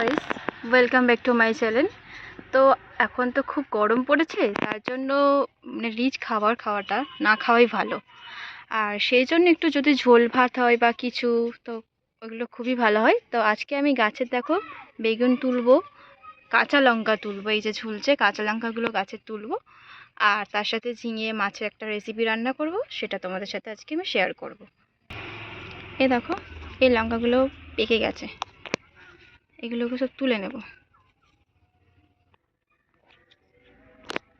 Guys welcome back to my channel তো এখন তো খুব গরম পড়েছে, তার জন্য মানে রিচ খাবার খাওয়াটা না খাওয়াই ভালো। আর সেই জন্য একটু যদি ঝোল ভাত হয় বা কিছু, তো ওগুলো খুবই ভালো হয়। তো আজকে আমি গাছের দেখো বেগুন তুলবো, কাঁচা লঙ্কা তুলবো, এই যে ঝুলছে কাঁচা লঙ্কাগুলো গাছের তুলবো। আর তার সাথে ঝিঙে মাছের একটা রেসিপি রান্না করব, সেটা তোমাদের সাথে আজকে আমি শেয়ার করব। এ দেখো, এই লঙ্কাগুলো পেকে গেছে। এগুলোকে সব তুলে নেব।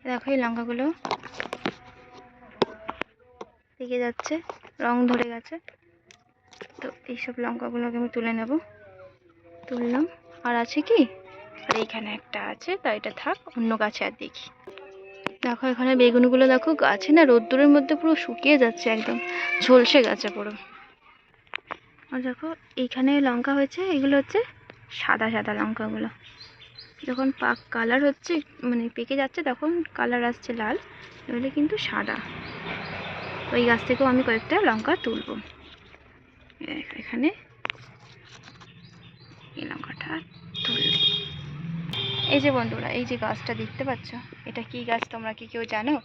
দেখো এই লঙ্কাগুলো পেকে যাচ্ছে, রং ধরে গেছে। তো এইসব লঙ্কাগুলোকে আমি তুলে নেব। তুললাম। আর আছে কি? আর এইখানে একটা আছে, তা এটা থাক, অন্য গাছে আর দেখি। দেখো এখানে বেগুনগুলো দেখো গাছে না রোদ্দুরের মধ্যে পুরো শুকিয়ে যাচ্ছে একদম, ঝলসে গেছে পুরো। আর দেখো এইখানে লঙ্কা হয়েছে, এগুলো হচ্ছে সাদা সাদা লঙ্কাগুলো। যখন পাক কালার হচ্ছে মানে পেকে যাচ্ছে, তখন কালার আসছে লাল, এগুলো কিন্তু সাদা। ওই গাছ থেকেও আমি কয়েকটা লঙ্কা তুলবো। এখানে এই লঙ্কাটা তুলব। এই যে বন্ধুরা, এই যে গাছটা দেখতে পাচ্ছ, এটা কি গাছ তোমরা কি কেউ জানো?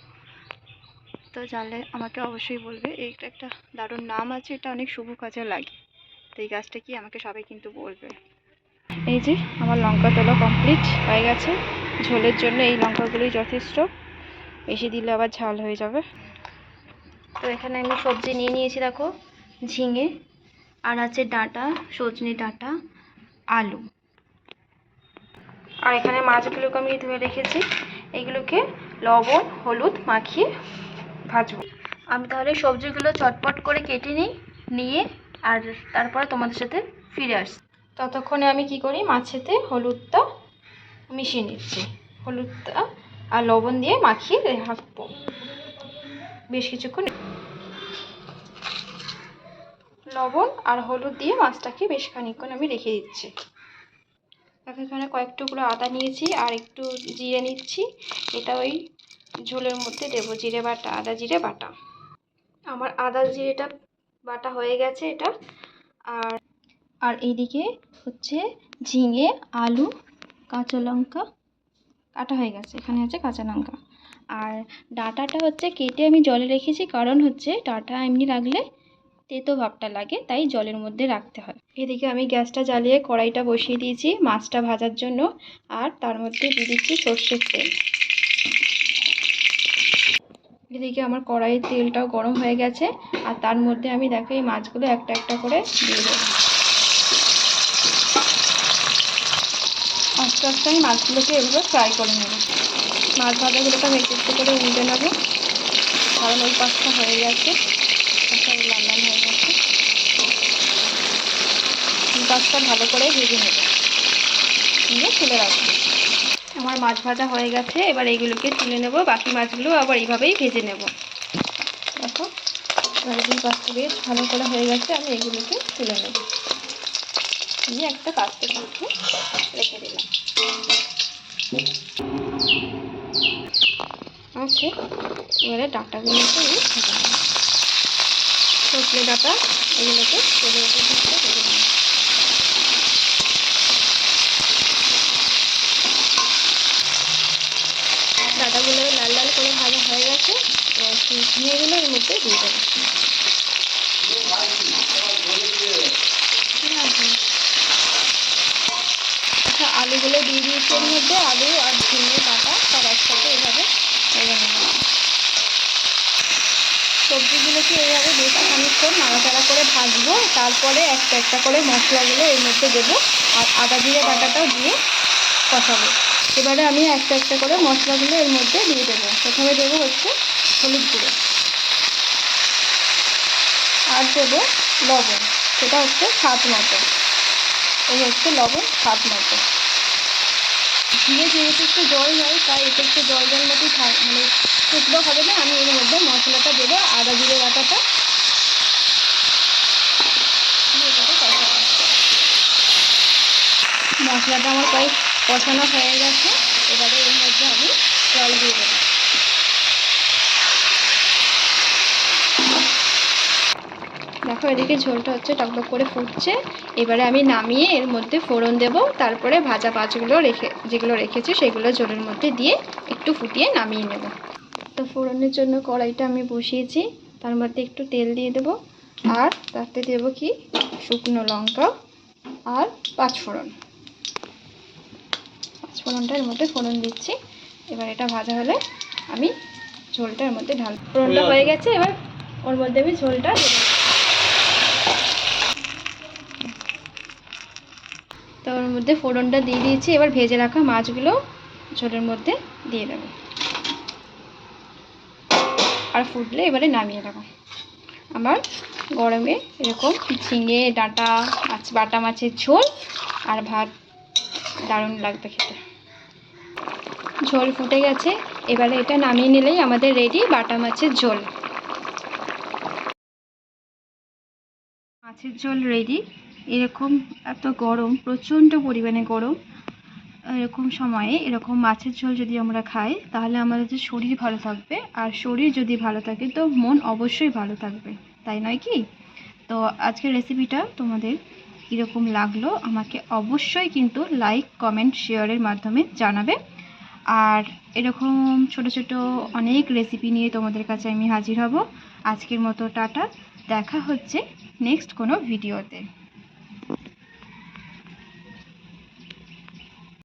তো জানলে আমাকে অবশ্যই বলবে এইটা একটা দারুণ নাম আছে, এটা অনেক শুভ কাজে লাগে। তো এই গাছটা কি আমাকে সবাই কিন্তু বলবে। এই যে, আমার লঙ্কা তোলা কমপ্লিট হয়ে গেছে। ঝোলের জন্য এই লঙ্কাগুলোই যথেষ্ট। বেশি দিলে আবার ঝাল হয়ে যাবে। তো এখানে আমি সবজি নিয়ে নিয়েছি, দেখো, ঝিঙে, আর আছে ডাঁটা, সজনে ডাঁটা, আলু। আর এখানে মাছগুলোকে আমি ধুয়ে রেখেছি। এগুলোকে লবণ, হলুদ মাখিয়ে ভাজবো। আমি তাহলে সবজিগুলো চটপট করে কেটে নিই, নিয়ে আর তারপরে তোমাদের সাথে ফিরে আসি ততক্ষণে আমি কি করি? মাছেতে হলুদটা মিশিয়ে নিচ্ছি। হলুদটা আর লবণ দিয়ে মাখিয়ে রাখব বেশ কিছুক্ষণ লবণ আর হলুদ দিয়ে মাছটাকে বেশ খানিকক্ষণ আমি রেখে দিচ্ছি। এখানে কয়েক টুকরো আদা নিয়েছি আর একটু জিরে নিচ্ছি। এটা ওই ঝোলের মধ্যে দেবো, জিরে বাটা, আদা জিরে বাটা। আমার আদা জিরেটা বাটা হয়ে গেছে এটা। আর আর এইদিকে হচ্ছে ঝিঙে, আলু, কাঁচা লঙ্কা কাটা হয়ে গেছে। এখানে আছে কাঁচা লঙ্কা। আর ডাঁটাটা হচ্ছে কেটে আমি জলে রেখেছি, কারণ হচ্ছে ডাটা এমনি রাখলে তেতো ভাবটা লাগে, তাই জলের মধ্যে রাখতে হয়। এদিকে আমি গ্যাসটা জ্বালিয়ে কড়াইটা বসিয়ে দিয়েছি মাছটা ভাজার জন্য, আর তার মধ্যে দিয়ে দিচ্ছি সর্ষের তেল। এদিকে আমার কড়াইয়ের তেলটাও গরম হয়ে গেছে, আর তার মধ্যে আমি দেখো এই মাছগুলো একটা একটা করে দিয়ে দেবো আস্তে আস্তে আমি মাছগুলোকে এভাবে ফ্রাই করে নেব। মাছ ভাজাগুলোকে আমি একটু করে উল্টে নেব। কারণ ওই পাশটা হয়ে গেছে। লাল হয়ে গেছে। এই পাশটা ভালো করে ভেজে নেব। নিয়ে তুলে রাখব। আমার মাছ ভাজা হয়ে গেছে। এবার এইগুলোকে তুলে নেব। বাকি মাছগুলো আবার এইভাবেই ভেজে নেব। দেখো দুই পাশটা বেশ ভালো করে হয়ে গেছে। আমি এগুলোকে তুলে নেব। নিয়ে একটা কাস্তে রেখে দিলাম। আছে এবারে ডাঁটাগুলোকে আমি ভেজে সজনে ডাঁটা, এগুলোকে তেলের উপর ডাঁটাগুলো লাল লাল করে ভাজা হয়ে গেছে সেই এর মধ্যে দিয়ে দেবো আচ্ছা আলুগুলো দিয়ে দিয়েছি এর মধ্যে আলু আর ঝিঙে কাটা সব একসাথে এভাবে ভেজে নেব। সবজিগুলোকে এইভাবে বেশ খানিকক্ষণ নাড়াচাড়া করে ভাজবো, তারপরে একটা একটা করে মশলাগুলো এর মধ্যে দেবো আর আদা জিরে বাটাটাও দিয়ে কষাবো। এবারে আমি একটা একটা করে মশলাগুলো এর মধ্যে দিয়ে দেবো। প্রথমে দেবো হচ্ছে হলুদ গুঁড়ো। আর দেবো লবণ। সেটা হচ্ছে স্বাদ মতো। এই হচ্ছে লবণ স্বাদ মতো। দিয়ে যেহেতু একটু জল হয়, তাই এটা একটু জল জল মতোই মানে শুকনো হবে না, আমি এর মধ্যে মশলাটা দেবো, আদা, জিরে, বাটাটা। মশলাটা আমার প্রায় কষানো হয়ে গেছে, এবারে এর মধ্যে আমি জল দিয়ে দেবো। দেখো এদিকে ঝোলটা হচ্ছে টকটক করে ফুটছে। এবারে আমি নামিয়ে এর মধ্যে ফোড়ন দেব। তারপরে ভাজা মাছগুলো রেখে যেগুলো রেখেছি সেগুলো ঝোলের মধ্যে দিয়ে একটু ফুটিয়ে নামিয়ে নেব। তো ফোড়নের জন্য কড়াইটা আমি বসিয়েছি। তার মধ্যে একটু তেল দিয়ে দেবো। আর তাতে দেবো কি? শুকনো লঙ্কা আর পাঁচফোড়ন। এর মধ্যে ফোড়ন দিচ্ছি। এবার এটা ভাজা হলে আমি ঝোলটা এর মধ্যে ঢাল ফোড়নটা হয়ে গেছে। এবার ওর মধ্যে আমি ঝোলটা তো ওর মধ্যে ফোড়নটা দিয়ে দিয়েছি, এবার ভেজে রাখা মাছগুলো ঝোলের মধ্যে দিয়ে দেবো। আর ফুটলে এবারে নামিয়ে দেবো আমার গরমে এরকম ঝিঙে, ডাঁটা, মাছ, বাটা মাছের ঝোল আর ভাত দারুণ লাগবে খেতে। ঝোল ফুটে গেছে, এবারে এটা নামিয়ে নিলেই আমাদের রেডি বাটা মাছের ঝোল। মাছের ঝোল রেডি এরকম এত গরম, প্রচণ্ড পরিমাণে গরম, এরকম সময়ে এরকম মাছের ঝোল যদি আমরা খাই, তাহলে আমাদের যে শরীর ভালো থাকবে আর শরীর যদি ভালো থাকে তো মন অবশ্যই ভালো থাকবে, তাই নয় কি? তো আজকের রেসিপিটা তোমাদের কীরকম লাগল আমাকে অবশ্যই কিন্তু লাইক কমেন্ট শেয়ারের মাধ্যমে জানাবে। আর এরকম ছোট ছোট অনেক রেসিপি নিয়ে তোমাদের কাছে আমি হাজির হব। আজকের মতো টাটা, দেখা হচ্ছে নেক্সট কোনো ভিডিওতে